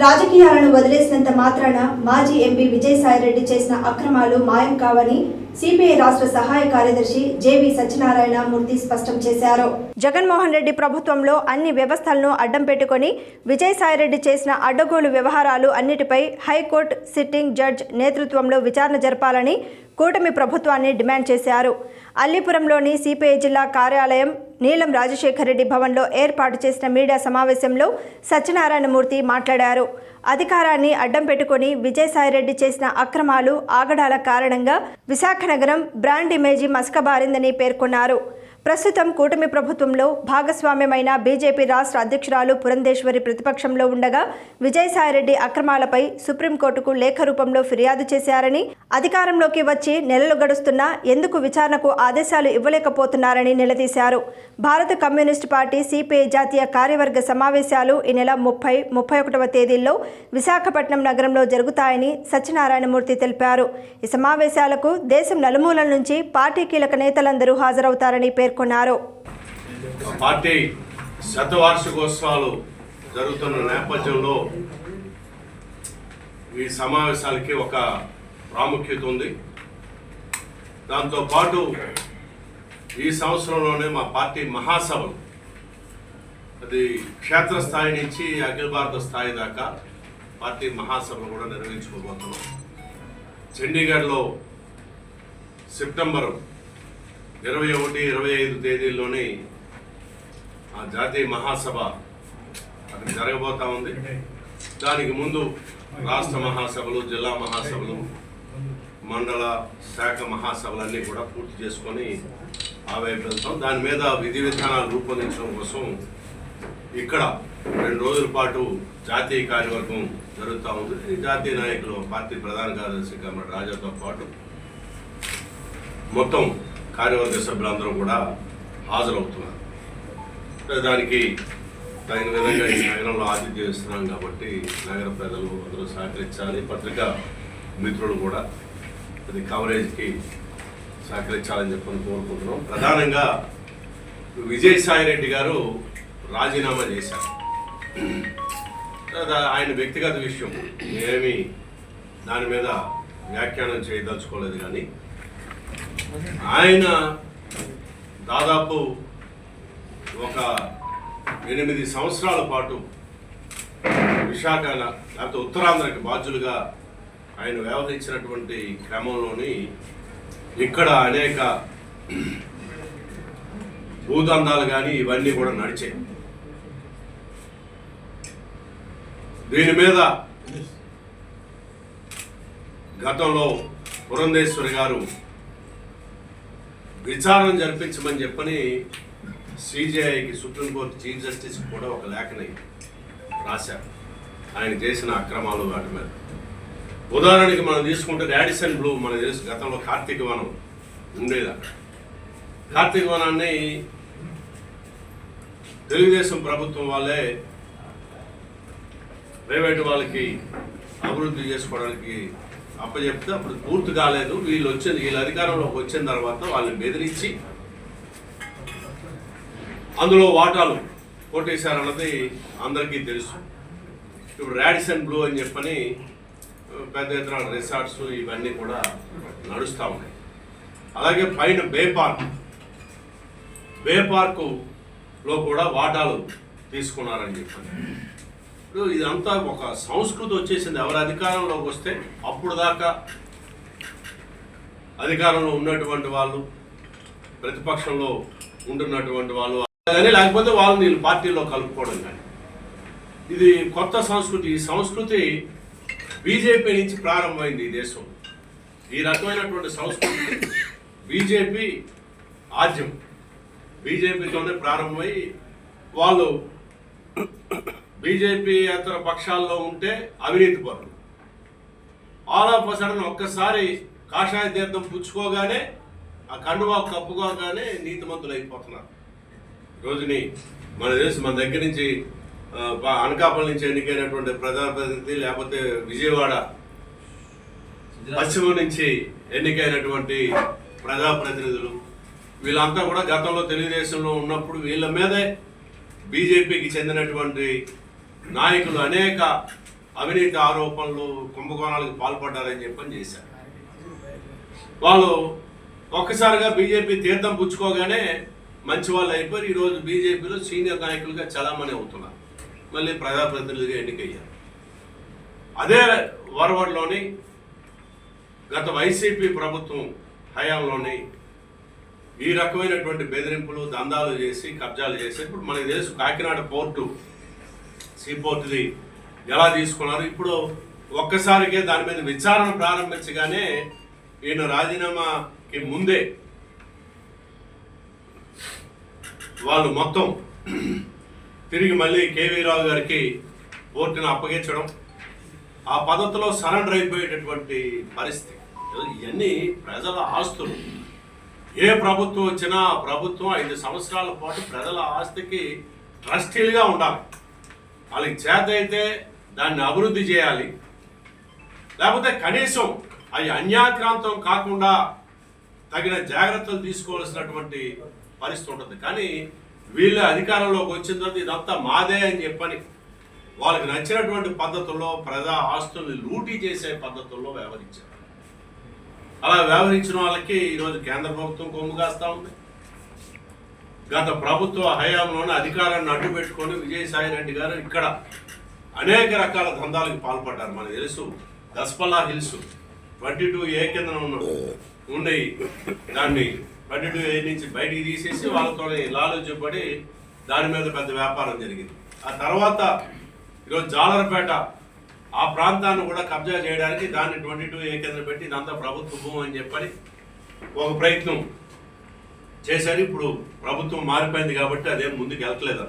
రాజకీయాలను వదిలేసినంత మాత్రాన మాజీ ఎంపీ విజయసాయిరెడ్డి చేసిన అక్రమాలు మాయం కావని సిపిఐ రాష్ట్ర సహాయ కార్యదర్శి జేవి సత్యనారాయణ మూర్తి స్పష్టం చేశారు. జగన్మోహన్ రెడ్డి ప్రభుత్వంలో అన్ని వ్యవస్థలను అడ్డం పెట్టుకొని విజయసాయిరెడ్డి చేసిన అడ్డగోలు వ్యవహారాలు అన్నిటిపై హైకోర్టు సిట్టింగ్ జడ్జ్ నేతృత్వంలో విచారణ జరపాలని కూటమి ప్రభుత్వాన్ని డిమాండ్ చేశారు. అల్లీపురంలోని సిపిఐ జిల్లా కార్యాలయం నీలం రాజశేఖర రెడ్డి భవన్లో ఏర్పాటు చేసిన మీడియా సమావేశంలో సత్యనారాయణమూర్తి మాట్లాడారు. అధికారాన్ని అడ్డం పెట్టుకుని విజయసాయిరెడ్డి చేసిన అక్రమాలు ఆగడాల కారణంగా విశాఖ నగరం బ్రాండ్ ఇమేజీ మసకబారిందని పేర్కొన్నారు. ప్రస్తుతం కూటమి ప్రభుత్వంలో భాగస్వామ్యమైన బీజేపీ రాష్ట్ర అధ్యక్షురాలు పురంధేశ్వరి ప్రతిపక్షంలో ఉండగా విజయసాయిరెడ్డి అక్రమాలపై సుప్రీంకోర్టుకు లేఖ రూపంలో ఫిర్యాదు చేశారని అధికారంలోకి వచ్చి నెలలు గడుస్తున్నా ఎందుకు విచారణకు ఆదేశాలు ఇవ్వలేకపోతున్నారని నిలదీశారు. భారత కమ్యూనిస్టు పార్టీ సిపిఐ జాతీయ కార్యవర్గ సమావేశాలు ఈ నెల ముప్పై ముప్పై ఒకటవ తేదీల్లో విశాఖపట్నం నగరంలో జరుగుతాయని సత్యనారాయణమూర్తి తెలిపారు. ఈ సమావేశాలకు దేశం నలుమూలల నుంచి పార్టీ కీలక నేతలందరూ హాజరవుతారని పేర్కొన్నారు. పార్టీ శతవార్షికోత్సవాలు జరుగుతున్న నేపథ్యంలో ఈ సమావేశాలకి ఒక ప్రాముఖ్యత ఉంది. దాంతో పాటు ఈ సంవత్సరంలోనే మా పార్టీ మహాసభలు అది క్షేత్రస్థాయి నుంచి అఖిల భారత స్థాయి దాకా పార్టీ మహాసభలు కూడా నిర్వహించుకోబోతున్నాం. చండీగఢ్లో సెప్టెంబరు ఇరవై ఒకటి ఇరవై ఐదు తేదీల్లోని ఆ జాతీయ మహాసభ అక్కడ జరగబోతా ఉంది. దానికి ముందు రాష్ట్ర మహాసభలు జిల్లా మహాసభలు మండల శాఖ మహాసభలన్నీ కూడా పూర్తి చేసుకొని ఆ వైపు వెళ్తాం దాని మీద విధి విధానాలు రూపొందించడం కోసం ఇక్కడ రెండు రోజుల పాటు జాతీయ కార్యవర్గం జరుగుతూ ఉంది. జాతీయ నాయకులు పార్టీ ప్రధాన కార్యదర్శి కమ్మటి రాజాతో పాటు మొత్తం కార్యవర్గ సభ్యులందరూ కూడా హాజరవుతున్నారు. దానికి తగిన విధంగా ఈ నగరంలో ఆతిథ్యం ఇస్తున్నాం కాబట్టి నగర ప్రజలు అందరూ సహకరించాలి. పత్రికా మిత్రులు కూడా అది కవరేజ్కి సహకరించాలని చెప్పని కోరుకుంటున్నాం. ప్రధానంగా విజయసాయి రెడ్డి గారు రాజీనామా చేశారు. ఆయన వ్యక్తిగత విషయం నేనేమి దాని మీద వ్యాఖ్యానం చేయదలుచుకోలేదు కానీ ఆయన దాదాపు ఒక ఎనిమిది సంవత్సరాల పాటు విశాఖ లేకపోతే ఉత్తరాంధ్రకి బాధ్యులుగా ఆయన వ్యవహరించినటువంటి క్రమంలోని ఇక్కడ అనేక భూదందాలు కానీ ఇవన్నీ కూడా నడిచాయి. దీని మీద గతంలో పురంధేశ్వరి గారు విచారణ జరిపించమని చెప్పని సిజేఐకి సుప్రీంకోర్టు చీఫ్ జస్టిస్ కూడా ఒక లేఖని రాశారు. ఆయన చేసిన అక్రమాలు వాటి మీద. ఉదాహరణకి మనం తీసుకుంటే రాడిసన్ బ్లూ మన తెలుసు గతంలో కార్తీక వనం ఉండేది అక్కడ. కార్తీక వనాన్ని తెలుగుదేశం ప్రభుత్వం వాళ్ళే ప్రైవేట్ వాళ్ళకి అభివృద్ధి చేసుకోవడానికి అప్పచెప్తే అప్పుడు పూర్తి కాలేదు. వీళ్ళు వచ్చింది వీళ్ళ అధికారంలోకి వచ్చిన తర్వాత వాళ్ళని బెదిరించి అందులో వాటాలు కొట్టేశారన్నది అందరికీ తెలుసు. ఇప్పుడు రాడిసన్ బ్లూ అని చెప్పని పెద్ద ఎత్తున రిసార్ట్స్ ఇవన్నీ కూడా నడుస్తూ ఉన్నాయి. అలాగే పైన బే పార్క్. బే పార్కులో కూడా వాటాలు తీసుకున్నారని చెప్పండి ఇప్పుడు ఇదంతా ఒక సంస్కృతి వచ్చేసింది. ఎవరి అధికారంలోకి వస్తే అప్పుడు దాకా అధికారంలో ఉన్నటువంటి వాళ్ళు ప్రతిపక్షంలో ఉంటున్నటువంటి వాళ్ళు కానీ లేకపోతే వాళ్ళు వీళ్ళు పార్టీలో కలుపుకోవడం కానీ. ఇది కొత్త సంస్కృతి. ఈ సంస్కృతి బీజేపీ నుంచి ప్రారంభమైంది ఈ దేశం. ఈ రకమైనటువంటి సంస్కృతి బీజేపీ ఆద్యం. బీజేపీతోనే ప్రారంభమై వాళ్ళు బీజేపీ ఇతర పక్షాల్లో ఉంటే అవినీతి పరులు. ఆల్ ఆఫ్ సడన్ ఒక్కసారి కాషాయ తీర్థం పుచ్చుకోగానే ఆ కండువా కప్పుకోగానే నీతిమంతులు అయిపోతున్నారు. రోజుని మన దేశం మన దగ్గర నుంచి అనకాపల్లి నుంచి ఎన్నికైనటువంటి ప్రజాప్రతినిధి లేకపోతే విజయవాడ పశ్చిమ నుంచి ఎన్నికైనటువంటి ప్రజాప్రతినిధులు వీళ్ళంతా కూడా గతంలో తెలుగుదేశంలో ఉన్నప్పుడు వీళ్ళ మీదే బీజేపీకి చెందినటువంటి నాయకులు అనేక అవినీతి ఆరోపణలు కుంభకోణాలకు పాల్పడ్డారని చెప్పని చేశారు. వాళ్ళు ఒక్కసారిగా బీజేపీ తీర్థం పుచ్చుకోగానే మంచి వాళ్ళు అయిపోయి ఈరోజు బీజేపీలో సీనియర్ నాయకులుగా చలామణి అవుతున్నారు. మళ్ళీ ప్రజాప్రతినిధులుగా ఎన్నికయ్యారు. అదే వరవడిలోని గత వైసీపీ ప్రభుత్వం హయాంలోని ఈ రకమైనటువంటి బెదిరింపులు దందాలు చేసి కబ్జాలు చేసి ఇప్పుడు మనకు తెలుసు కాకినాడ పోర్టు సీ ఎలా తీసుకున్నారు? ఇప్పుడు ఒక్కసారికే దాని మీద విచారణ ప్రారంభించగానే ఈయన రాజీనామాకి ముందే వాళ్ళు మొత్తం తిరిగి మళ్ళీ కేవీ రావు గారికి పోర్టును అప్పగించడం ఆ పద్ధతిలో సరెండర్ అయిపోయేటటువంటి పరిస్థితి. ఇవన్నీ ప్రజల ఆస్తులు. ఏ ప్రభుత్వం వచ్చినా ప్రభుత్వం ఐదు సంవత్సరాల పాటు ప్రజల ఆస్తికి ట్రస్టీలుగా ఉండాలి. వాళ్ళకి చేత అయితే దాన్ని అభివృద్ధి చేయాలి. లేకపోతే కనీసం అవి అన్యాక్రాంతం కాకుండా తగిన జాగ్రత్తలు తీసుకోవాల్సినటువంటి పరిస్థితి ఉంటుంది. కానీ వీళ్ళ అధికారంలోకి వచ్చిన తర్వాత ఇదంతా మాదే అని చెప్పని వాళ్ళకి నచ్చినటువంటి పద్ధతుల్లో ప్రజా ఆస్తుల్ని లూటీ చేసే పద్ధతుల్లో వ్యవహరించారు. అలా వ్యవహరించిన వాళ్ళకి ఈరోజు కేంద్ర ప్రభుత్వం కొమ్ము కాస్తా ఉంది. గత ప్రభుత్వ హయాంలోనే అధికారాన్ని అడ్డుపెట్టుకొని విజయసాయి రెడ్డి గారు ఇక్కడ అనేక రకాల దందాలకు పాల్పడ్డారు. మనకు తెలుసు Daspalla hills twenty two A కింద ఉన్న ఉండేవి దాన్ని ట్వంటీ టూ ఏ నుంచి బయటికి తీసేసి వాళ్ళతో లాలోచిపడి దాని మీద పెద్ద వ్యాపారం జరిగింది. ఆ తర్వాత ఈరోజు జాలరపేట ఆ ప్రాంతాన్ని కూడా కబ్జా చేయడానికి దాన్ని ట్వంటీ టూ ఏ కింద పెట్టి ఇదంతా ప్రభుత్వ భూమి అని చెప్పని ఒక ప్రయత్నం చేశారు. ఇప్పుడు ప్రభుత్వం మారిపోయింది కాబట్టి అదేం ముందుకు వెళ్ళట్లేదు